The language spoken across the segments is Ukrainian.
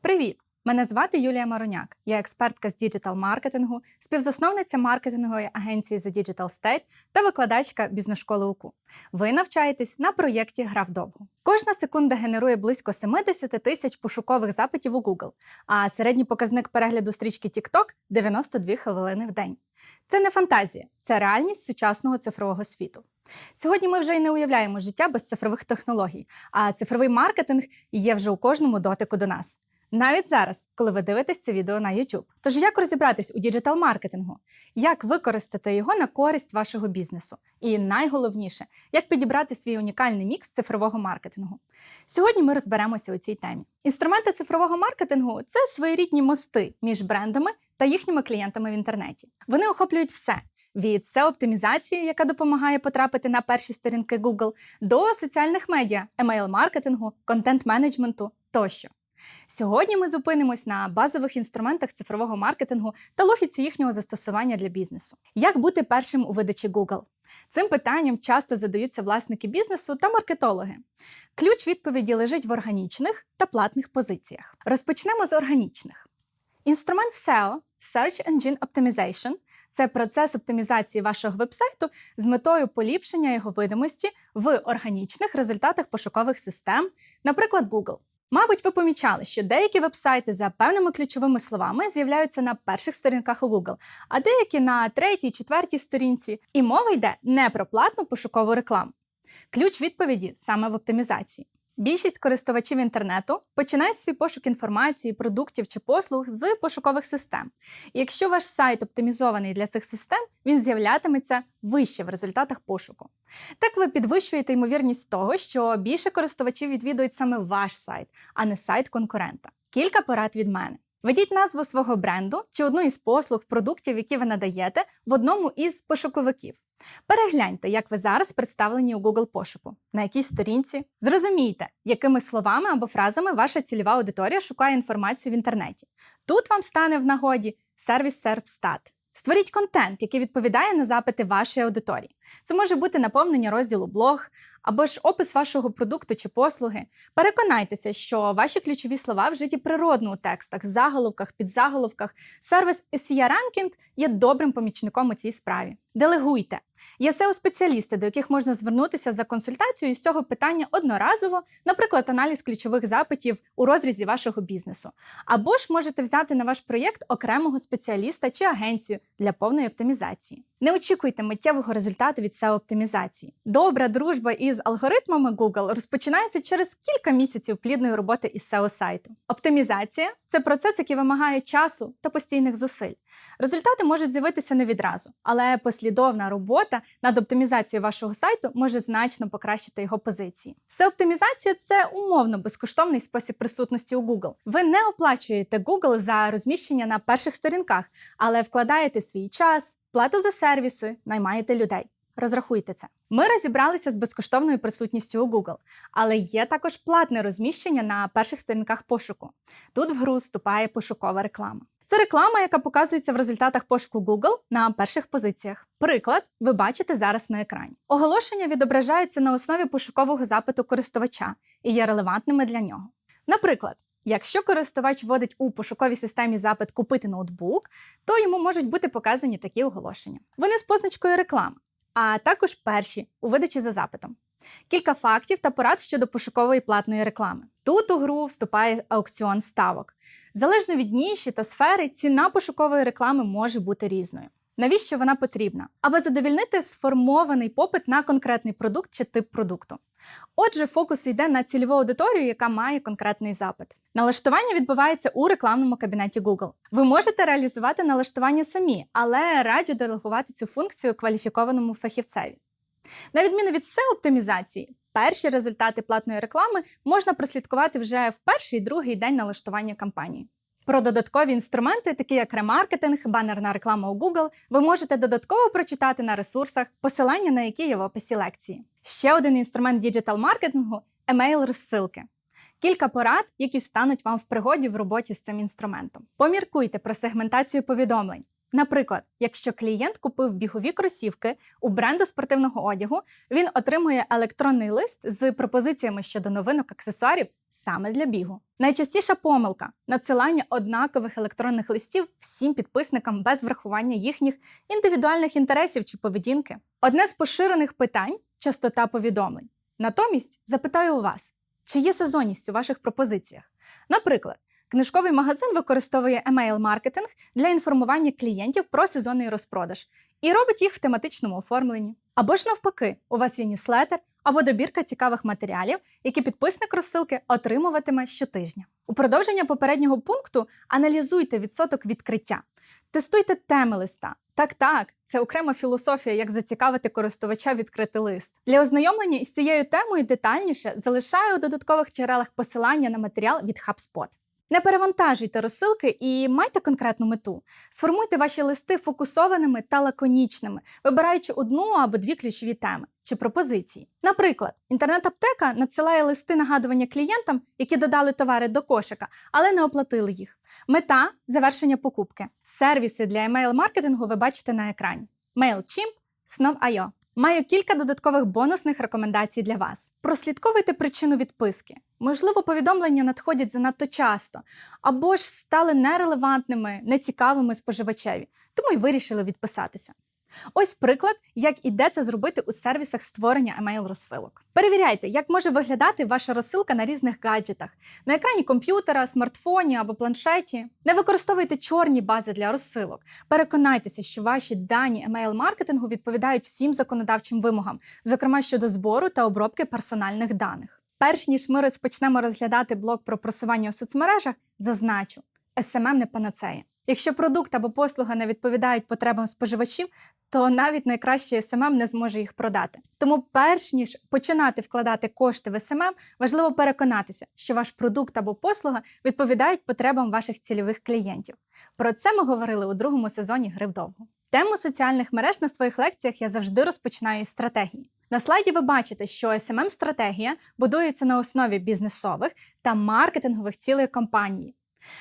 Привіт! Мене звати Юлія Мароняк. Я експертка з діджитал-маркетингу, співзасновниця маркетингової агенції The Digital State та викладачка бізнес-школи УКУ. Ви навчаєтесь на проєкті Гра вдовгу. Кожна секунда генерує близько 70 тисяч пошукових запитів у Google, а середній показник перегляду стрічки TikTok – 92 хвилини в день. Це не фантазія, це реальність сучасного цифрового світу. Сьогодні ми вже й не уявляємо життя без цифрових технологій, а цифровий маркетинг є вже у кожному дотику до нас. Навіть зараз, коли ви дивитесь це відео на YouTube. Тож як розібратись у діджитал-маркетингу? Як використати його на користь вашого бізнесу? І найголовніше, як підібрати свій унікальний мікс цифрового маркетингу? Сьогодні ми розберемося у цій темі. Інструменти цифрового маркетингу це своєрідні мости між брендами та їхніми клієнтами в інтернеті. Вони охоплюють все. Від seo оптимізації, яка допомагає потрапити на перші сторінки Google, до соціальних медіа, емейл-маркетингу, контент-менеджменту тощо. Сьогодні ми зупинимось на базових інструментах цифрового маркетингу та логіці їхнього застосування для бізнесу. Як бути першим у видачі Google? Цим питанням часто задаються власники бізнесу та маркетологи. Ключ відповіді лежить в органічних та платних позиціях. Розпочнемо з органічних. Інструмент SEO Search Engine Optimization це процес оптимізації вашого вебсайту з метою поліпшення його видимості в органічних результатах пошукових систем, наприклад, Google. Мабуть, ви помічали, що деякі вебсайти за певними ключовими словами з'являються на перших сторінках у Google, а деякі на третій, четвертій сторінці. І мова йде не про платну пошукову рекламу. Ключ відповіді саме в оптимізації. Більшість користувачів інтернету починають свій пошук інформації, продуктів чи послуг з пошукових систем. І якщо ваш сайт оптимізований для цих систем, він з'являтиметься вище в результатах пошуку. Так ви підвищуєте ймовірність того, що більше користувачів відвідують саме ваш сайт, а не сайт конкурента. Кілька порад від мене. Введіть назву свого бренду чи одну із послуг, продуктів, які ви надаєте, в одному із пошуковиків. Перегляньте, як ви зараз представлені у Google пошуку, на якій сторінці. Зрозумійте, якими словами або фразами ваша цільова аудиторія шукає інформацію в інтернеті. Тут вам стане в нагоді сервіс SERPstat. Створіть контент, який відповідає на запити вашої аудиторії. Це може бути наповнення розділу блог або ж опис вашого продукту чи послуги. Переконайтеся, що ваші ключові слова вжиті природно у текстах, заголовках, підзаголовках. Сервіс SEO Ranking є добрим помічником у цій справі. Делегуйте. Є SEO-спеціалісти, до яких можна звернутися за консультацією з цього питання одноразово, наприклад, аналіз ключових запитів у розрізі вашого бізнесу. Або ж можете взяти на ваш проєкт окремого спеціаліста чи агенцію для повної оптимізації. Не очікуйте миттєвого результату від SEO-оптимізації. Добра дружба із алгоритмами Google розпочинається через кілька місяців плідної роботи із SEO-сайту. Оптимізація це процес, який вимагає часу та постійних зусиль. Результати можуть з'явитися не відразу, але послідовна робота над оптимізацією вашого сайту може значно покращити його позиції. SEO-оптимізація – це умовно безкоштовний спосіб присутності у Google. Ви не оплачуєте Google за розміщення на перших сторінках, але вкладаєте свій час, плату за сервіси, наймаєте людей. Розрахуйте це. Ми розібралися з безкоштовною присутністю у Google, але є також платне розміщення на перших сторінках пошуку. Тут в гру вступає пошукова реклама. Це реклама, яка показується в результатах пошуку Google на перших позиціях. Приклад, ви бачите зараз на екрані. Оголошення відображаються на основі пошукового запиту користувача і є релевантними для нього. Наприклад, якщо користувач вводить у пошуковій системі запит купити ноутбук, то йому можуть бути показані такі оголошення. Вони з позначкою реклама, а також перші у видачі за запитом. Кілька фактів та порад щодо пошукової платної реклами. Тут у гру вступає аукціон ставок. Залежно від ніші та сфери, ціна пошукової реклами може бути різною. Навіщо вона потрібна? Аби задовільнити сформований попит на конкретний продукт чи тип продукту. Отже, фокус йде на цільову аудиторію, яка має конкретний запит. Налаштування відбувається у рекламному кабінеті Google. Ви можете реалізувати налаштування самі, але раджу делегувати цю функцію кваліфікованому фахівцеві. На відміну від SEO-оптимізації, перші результати платної реклами можна прослідкувати вже в перший і другий день налаштування кампанії. Про додаткові інструменти, такі як ремаркетинг, банерна реклама у Google, ви можете додатково прочитати на ресурсах, посилання на які є в описі лекції. Ще один інструмент діджитал-маркетингу емейл-розсилки. Кілька порад, які стануть вам в пригоді в роботі з цим інструментом. Поміркуйте про сегментацію повідомлень. Наприклад, якщо клієнт купив бігові кросівки у бренду спортивного одягу, він отримує електронний лист з пропозиціями щодо новинок аксесуарів саме для бігу. Найчастіша помилка надсилання однакових електронних листів всім підписникам без врахування їхніх індивідуальних інтересів чи поведінки. Одне з поширених питань частота повідомлень. Натомість запитаю у вас, чи є сезонність у ваших пропозиціях? Наприклад, книжковий магазин використовує емейл-маркетинг для інформування клієнтів про сезонний розпродаж і робить їх в тематичному оформленні. Або ж навпаки, у вас є ньюслетер або добірка цікавих матеріалів, які підписник розсилки отримуватиме щотижня. У продовження попереднього пункту аналізуйте відсоток відкриття, тестуйте теми листа. Так, так, це окрема філософія, як зацікавити користувача відкрити лист. Для ознайомлення із цією темою детальніше залишаю у додаткових джерелах посилання на матеріал від HubSpot. Не перевантажуйте розсилки і майте конкретну мету. Сформуйте ваші листи фокусованими та лаконічними, вибираючи одну або дві ключові теми чи пропозиції. Наприклад, інтернет-аптека надсилає листи нагадування клієнтам, які додали товари до кошика, але не оплатили їх. Мета завершення покупки. Сервіси для емейл-маркетингу ви бачите на екрані: MailChimp, Snov.io. Маю кілька додаткових бонусних рекомендацій для вас. Прослідковуйте причину відписки. Можливо, повідомлення надходять занадто часто, або ж стали нерелевантними, нецікавими споживачеві, тому й вирішили відписатися. Ось приклад, як і де це зробити у сервісах створення емейл-розсилок. Перевіряйте, як може виглядати ваша розсилка на різних гаджетах, на екрані комп'ютера, смартфоні або планшеті. Не використовуйте чорні бази для розсилок. Переконайтеся, що ваші дані емейл-маркетингу відповідають всім законодавчим вимогам, зокрема щодо збору та обробки персональних даних. Перш ніж ми розпочнемо розглядати блок про просування у соцмережах, зазначу, SMM не панацея. Якщо продукт або послуга не відповідають потребам споживачів, то навіть найкращий SMM не зможе їх продати. Тому, перш ніж починати вкладати кошти в SMM, важливо переконатися, що ваш продукт або послуга відповідають потребам ваших цільових клієнтів. Про це ми говорили у другому сезоні Гри вдовго. Тему соціальних мереж на своїх лекціях я завжди розпочинаю із стратегії. На слайді ви бачите, що smm стратегія будується на основі бізнесових та маркетингових цілей компанії.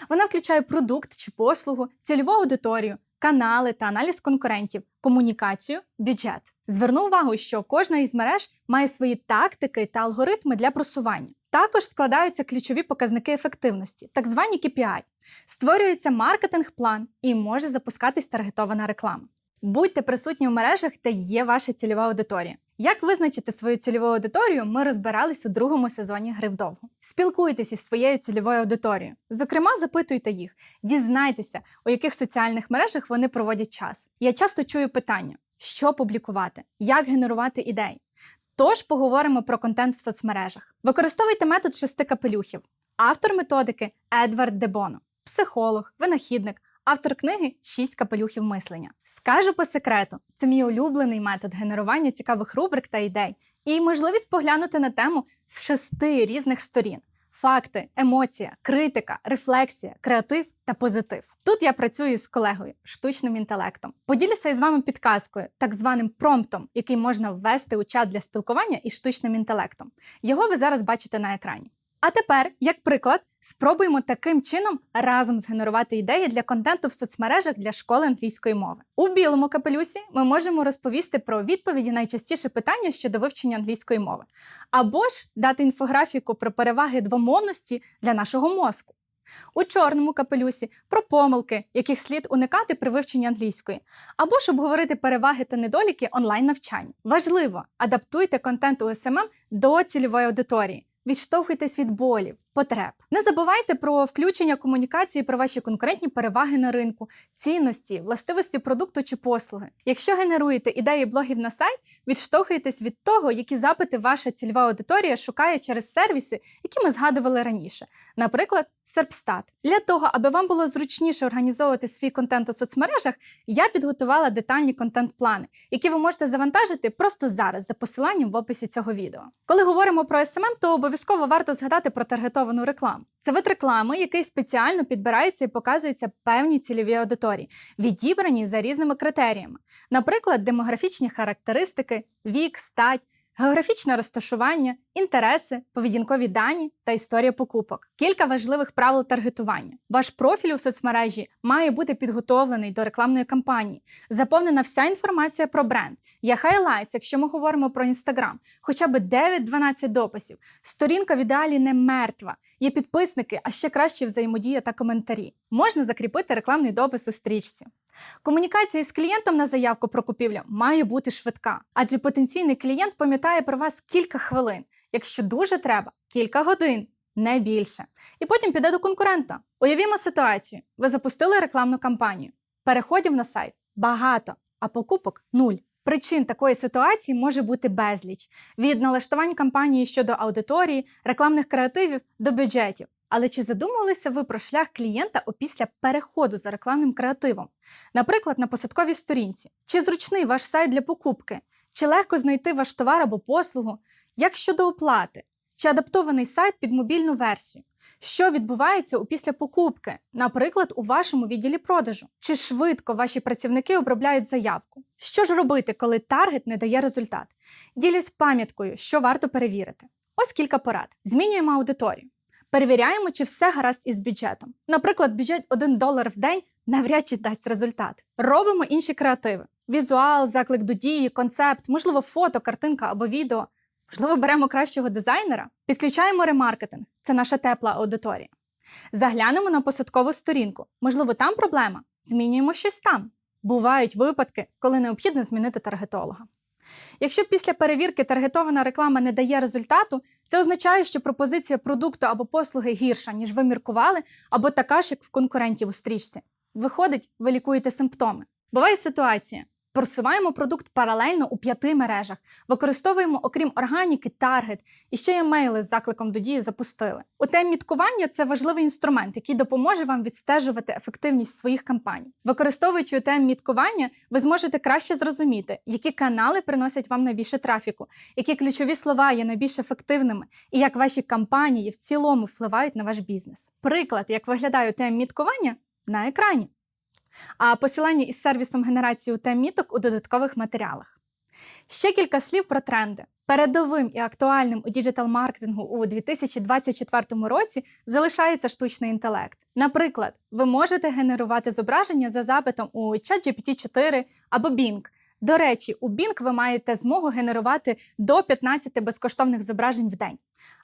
Вона включає продукт чи послугу, цільову аудиторію, канали та аналіз конкурентів, комунікацію, бюджет. Зверну увагу, що кожна із мереж має свої тактики та алгоритми для просування. Також складаються ключові показники ефективності, так звані KPI. Створюється маркетинг-план і може запускатись таргетована реклама. Будьте присутні в мережах, де є ваша цільова аудиторія. Як визначити свою цільову аудиторію, ми розбирались у другому сезоні Гри вдовго. Спілкуйтесь із своєю цільовою аудиторією. Зокрема, запитуйте їх, дізнайтеся, у яких соціальних мережах вони проводять час. Я часто чую питання: що публікувати, як генерувати ідеї. Тож поговоримо про контент в соцмережах. Використовуйте метод шести капелюхів. Автор методики Едвард Дебоно, психолог, винахідник, Автор книги Шість капелюхів мислення. Скажу по секрету, це мій улюблений метод генерування цікавих рубрик та ідей і можливість поглянути на тему з шести різних сторін: факти, емоція, критика, рефлексія, креатив та позитив. Тут я працюю з колегою, штучним інтелектом. Поділюся із вами підказкою, так званим промптом, який можна ввести у чат для спілкування із штучним інтелектом. Його ви зараз бачите на екрані. А тепер, як приклад, спробуємо таким чином разом згенерувати ідеї для контенту в соцмережах для школи англійської мови. У білому капелюсі ми можемо розповісти про відповіді найчастіше питання щодо вивчення англійської мови, або ж дати інфографіку про переваги двомовності для нашого мозку. У чорному капелюсі про помилки, яких слід уникати при вивченні англійської, або ж обговорити переваги та недоліки онлайн-навчання. Важливо, адаптуйте контент у СММ до цільової аудиторії. Відштовхуйтесь від болів, потреб. Не забувайте про включення комунікації про ваші конкурентні переваги на ринку, цінності, властивості продукту чи послуги. Якщо генеруєте ідеї блогів на сайт, відштовхуйтесь від того, які запити ваша цільова аудиторія шукає через сервіси, які ми згадували раніше, наприклад, Серпстат. Для того, аби вам було зручніше організовувати свій контент у соцмережах, я підготувала детальні контент-плани, які ви можете завантажити просто зараз за посиланням в описі цього відео. Коли говоримо про SMM, то обов'язково варто згадати про таргетовану рекламу. Це вид реклами, який спеціально підбирається і показується певній цільовій аудиторії, відібрані за різними критеріями, наприклад, демографічні характеристики, вік, стать. Географічне розташування, інтереси, поведінкові дані та історія покупок. Кілька важливих правил таргетування. Ваш профіль у соцмережі має бути підготовлений до рекламної кампанії, заповнена вся інформація про бренд. Є хайлайтс, якщо ми говоримо про інстаграм, хоча б 9-12 дописів. Сторінка в ідеалі не мертва. Є підписники, а ще краще взаємодія та коментарі. Можна закріпити рекламний допис у стрічці. Комунікація з клієнтом на заявку про купівлю має бути швидка, адже потенційний клієнт пам'ятає про вас кілька хвилин, якщо дуже треба, кілька годин, не більше. І потім піде до конкурента. Уявімо ситуацію: ви запустили рекламну кампанію, переходів на сайт багато, а покупок нуль. Причин такої ситуації може бути безліч: від налаштувань кампанії щодо аудиторії, рекламних креативів до бюджетів. Але чи задумувалися ви про шлях клієнта опісля переходу за рекламним креативом? Наприклад, на посадковій сторінці. Чи зручний ваш сайт для покупки? Чи легко знайти ваш товар або послугу? Як щодо оплати? Чи адаптований сайт під мобільну версію? Що відбувається у після покупки, наприклад, у вашому відділі продажу? Чи швидко ваші працівники обробляють заявку? Що ж робити, коли таргет не дає результат? Ділюсь пам'яткою, що варто перевірити. Ось кілька порад. Змінюємо аудиторію. Перевіряємо, чи все гаразд із бюджетом. Наприклад, бюджет 1 долар в день навряд чи дасть результат. Робимо інші креативи: візуал, заклик до дії, концепт, можливо, фото, картинка або відео. Можливо, беремо кращого дизайнера, підключаємо ремаркетинг це наша тепла аудиторія. Заглянемо на посадкову сторінку. Можливо, там проблема. Змінюємо щось там. Бувають випадки, коли необхідно змінити таргетолога. Якщо після перевірки таргетована реклама не дає результату, це означає, що пропозиція продукту або послуги гірша, ніж ви міркували, або така ж, як в конкурентів у стрічці. Виходить, ви лікуєте симптоми. Буває ситуація. Просуваємо продукт паралельно у п'яти мережах, використовуємо, окрім органіки, таргет і ще й мейли з закликом до дії запустили. Темі міткування це важливий інструмент, який допоможе вам відстежувати ефективність своїх кампаній. Використовуючи тем міткування, ви зможете краще зрозуміти, які канали приносять вам найбільше трафіку, які ключові слова є найбільш ефективними, і як ваші кампанії в цілому впливають на ваш бізнес. Приклад, як виглядає тем міткування на екрані а посилання із сервісом генерації тем міток у додаткових матеріалах. Ще кілька слів про тренди. Передовим і актуальним у діджитал-маркетингу у 2024 році залишається штучний інтелект. Наприклад, ви можете генерувати зображення за запитом у ChatGPT 4 або Bing. До речі, у Bing ви маєте змогу генерувати до 15 безкоштовних зображень в день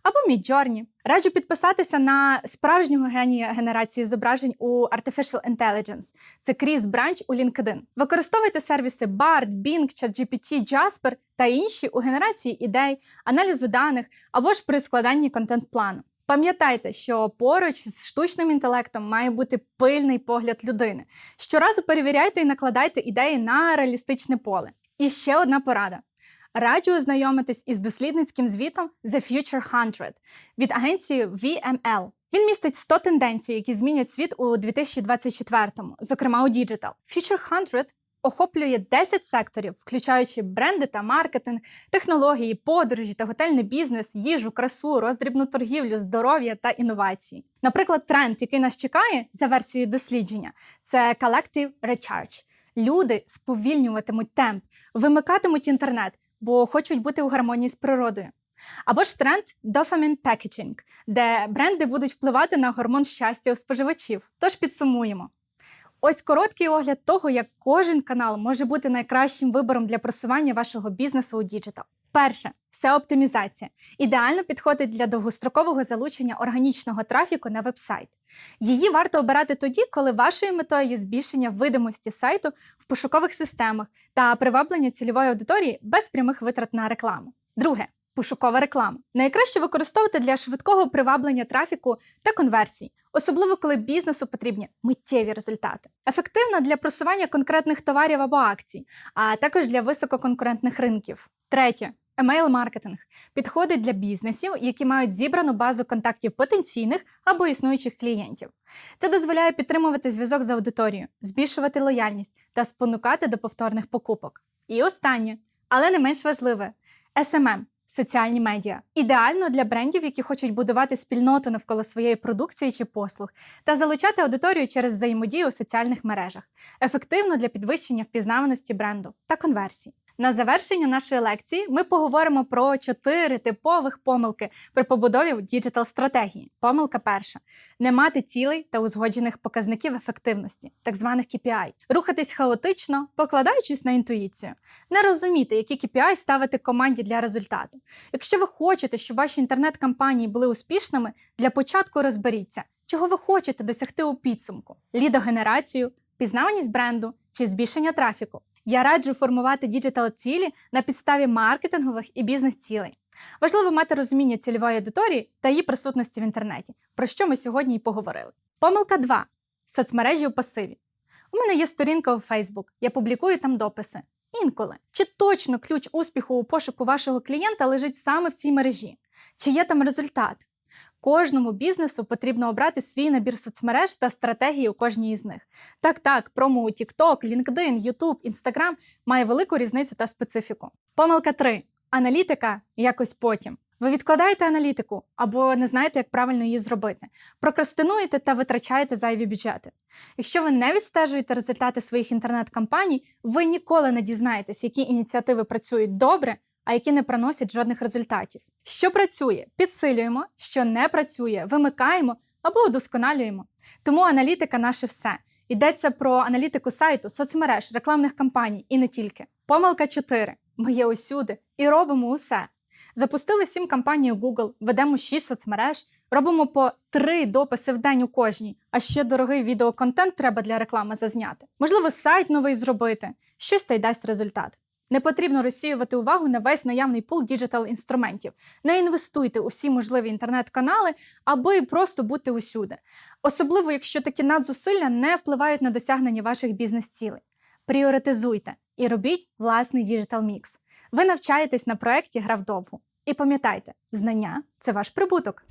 або Midjourney. Раджу підписатися на справжнього генія генерації зображень у Artificial Intelligence. Це Кріс Бранч у LinkedIn. Використовуйте сервіси BART, Bing, ChatGPT, Jasper та інші у генерації ідей, аналізу даних або ж при складанні контент-плану. Пам'ятайте, що поруч з штучним інтелектом має бути пильний погляд людини. Щоразу перевіряйте і накладайте ідеї на реалістичне поле. І ще одна порада. Раджу ознайомитись із дослідницьким звітом The Future 100 від агенції VML. Він містить 100 тенденцій, які змінять світ у 2024-му, зокрема у діджитал. Future 100 охоплює 10 секторів, включаючи бренди та маркетинг, технології, подорожі та готельний бізнес, їжу, красу, роздрібну торгівлю, здоров'я та інновації. Наприклад, тренд, який нас чекає за версією дослідження, це Collective Recharge. Люди сповільнюватимуть темп, вимикатимуть інтернет, бо хочуть бути у гармонії з природою. Або ж тренд Dopamine Packaging, де бренди будуть впливати на гормон щастя у споживачів. Тож підсумуємо. Ось короткий огляд того, як кожен канал може бути найкращим вибором для просування вашого бізнесу у діджитал. Перше це оптимізація. Ідеально підходить для довгострокового залучення органічного трафіку на вебсайт. Її варто обирати тоді, коли вашою метою є збільшення видимості сайту в пошукових системах та приваблення цільової аудиторії без прямих витрат на рекламу. Друге пошукова реклама. Найкраще використовувати для швидкого приваблення трафіку та конверсій, особливо коли бізнесу потрібні миттєві результати. Ефективна для просування конкретних товарів або акцій, а також для висококонкурентних ринків. Третє. Емейл-маркетинг підходить для бізнесів, які мають зібрану базу контактів потенційних або існуючих клієнтів. Це дозволяє підтримувати зв'язок з аудиторією, збільшувати лояльність та спонукати до повторних покупок. І останнє, але не менш важливе SMM соціальні медіа. Ідеально для брендів, які хочуть будувати спільноту навколо своєї продукції чи послуг, та залучати аудиторію через взаємодію у соціальних мережах, ефективно для підвищення впізнаваності бренду та конверсій. На завершення нашої лекції ми поговоримо про чотири типових помилки при побудові діджитал стратегії. Помилка перша: не мати цілей та узгоджених показників ефективності, так званих KPI. рухатись хаотично, покладаючись на інтуїцію, не розуміти, які KPI ставити команді для результату. Якщо ви хочете, щоб ваші інтернет-кампанії були успішними, для початку розберіться, чого ви хочете досягти у підсумку: лідогенерацію, пізнаваність бренду чи збільшення трафіку. Я раджу формувати діджитал цілі на підставі маркетингових і бізнес-цілей. Важливо мати розуміння цільової аудиторії та її присутності в інтернеті, про що ми сьогодні і поговорили. Помилка 2. соцмережі у пасиві. У мене є сторінка у Facebook, я публікую там дописи. Інколи. Чи точно ключ успіху у пошуку вашого клієнта лежить саме в цій мережі? Чи є там результат? Кожному бізнесу потрібно обрати свій набір соцмереж та стратегії у кожній із них. Так, так, промо у TikTok, LinkedIn, YouTube, Instagram має велику різницю та специфіку. Помилка 3. Аналітика якось потім. Ви відкладаєте аналітику або не знаєте, як правильно її зробити. Прокрастинуєте та витрачаєте зайві бюджети. Якщо ви не відстежуєте результати своїх інтернет-кампаній, ви ніколи не дізнаєтесь, які ініціативи працюють добре, а які не приносять жодних результатів. Що працює, підсилюємо, що не працює, вимикаємо або удосконалюємо. Тому аналітика наше все. Йдеться про аналітику сайту, соцмереж, рекламних кампаній і не тільки. Помилка 4. Ми є усюди і робимо усе. Запустили 7 кампаній у Google, ведемо 6 соцмереж, робимо по 3 дописи в день у кожній, а ще дорогий відеоконтент треба для реклами зазняти. Можливо, сайт новий зробити, щось та й дасть результат. Не потрібно розсіювати увагу на весь наявний пул діджитал інструментів. Не інвестуйте у всі можливі інтернет-канали, аби просто бути усюди. Особливо, якщо такі надзусилля не впливають на досягнення ваших бізнес-цілей. Пріоритизуйте і робіть власний діджитал мікс. Ви навчаєтесь на проєкті Гра вдовгу. І пам'ятайте, знання це ваш прибуток.